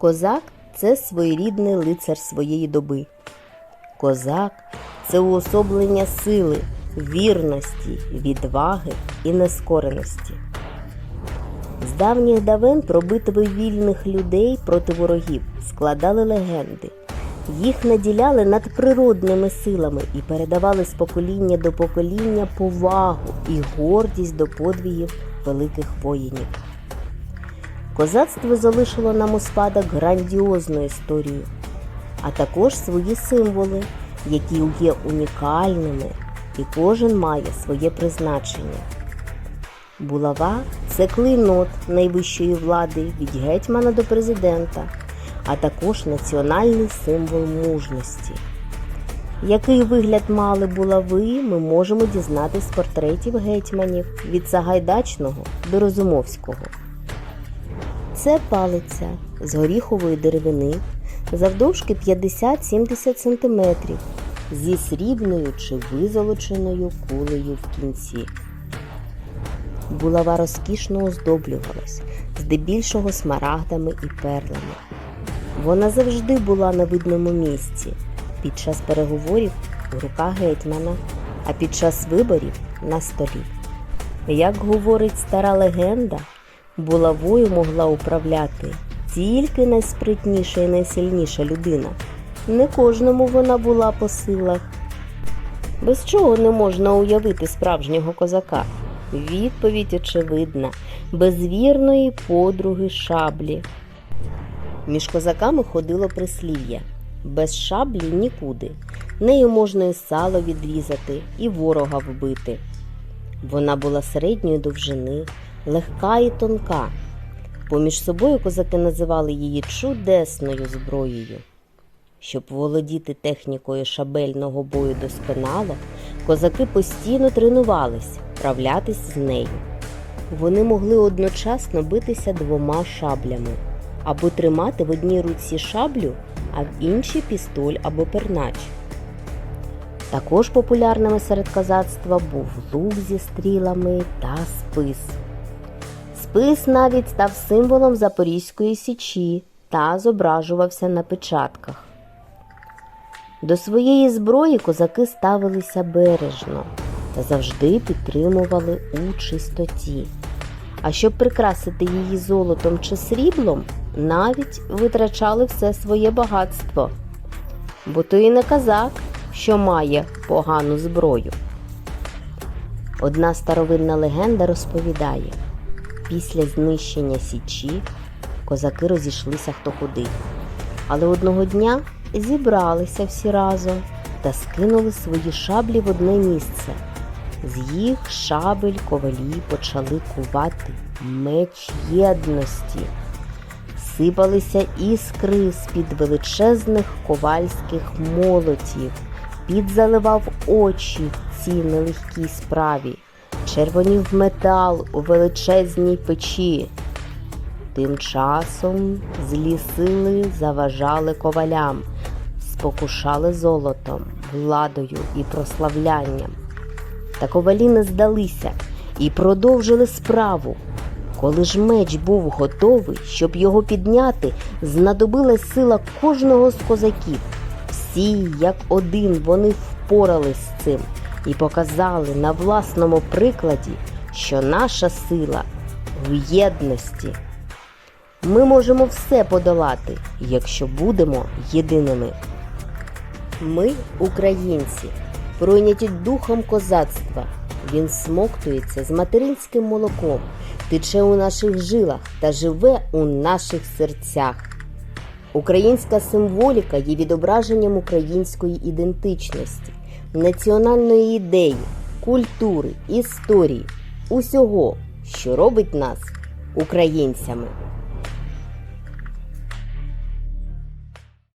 Козак це своєрідний лицар своєї доби. Козак це уособлення сили, вірності, відваги і нескореності. З давніх давен про битви вільних людей проти ворогів складали легенди. Їх наділяли надприродними силами і передавали з покоління до покоління повагу і гордість до подвігів великих воїнів. Козацтво залишило нам у спадок грандіозну історію, а також свої символи, які є унікальними, і кожен має своє призначення. Булава це клейнот найвищої влади від гетьмана до президента, а також національний символ мужності. Який вигляд мали булави, ми можемо дізнатись з портретів гетьманів від Сагайдачного до Розумовського. Це палиця з горіхової деревини завдовжки 50-70 см зі срібною чи визолоченою кулею в кінці. Булава розкішно оздоблювалась, здебільшого смарагдами і перлами. Вона завжди була на видному місці під час переговорів у руках гетьмана, а під час виборів на столі. Як говорить стара легенда, булавою могла управляти тільки найспритніша і найсильніша людина. Не кожному вона була по силах. Без чого не можна уявити справжнього козака? Відповідь очевидна, без вірної подруги шаблі. Між козаками ходило прислів'я без шаблі нікуди. Нею можна і сало відрізати, і ворога вбити. Вона була середньої довжини, легка і тонка. Поміж собою козаки називали її чудесною зброєю. Щоб володіти технікою шабельного бою досконало, козаки постійно тренувались вправлятись з нею. Вони могли одночасно битися двома шаблями або тримати в одній руці шаблю, а в іншій пістоль або пернач. Також популярними серед козацтва був лук зі стрілами та спис. Спис навіть став символом Запорізької січі та зображувався на печатках. До своєї зброї козаки ставилися бережно та завжди підтримували у чистоті. А щоб прикрасити її золотом чи сріблом, навіть витрачали все своє багатство. Бо то і не казак, що має погану зброю. Одна старовинна легенда розповідає, після знищення Січі козаки розійшлися хто куди. Але одного дня зібралися всі разом та скинули свої шаблі в одне місце. З їх шабель ковалі почали кувати меч єдності. Сипалися іскри з-під величезних ковальських молотів, під заливав очі в цій нелегкій справі, червонів метал у величезній печі. Тим часом злі сили заважали ковалям, спокушали золотом, владою і прославлянням. Та ковалі не здалися і продовжили справу. Коли ж меч був готовий, щоб його підняти, знадобилась сила кожного з козаків. Всі, як один, вони впорались з цим і показали на власному прикладі, що наша сила в єдності. Ми можемо все подолати, якщо будемо єдиними. Ми, українці, пройняті духом козацтва. Він смоктується з материнським молоком, тече у наших жилах та живе у наших серцях. Українська символіка є відображенням української ідентичності, національної ідеї, культури, історії, усього, що робить нас українцями.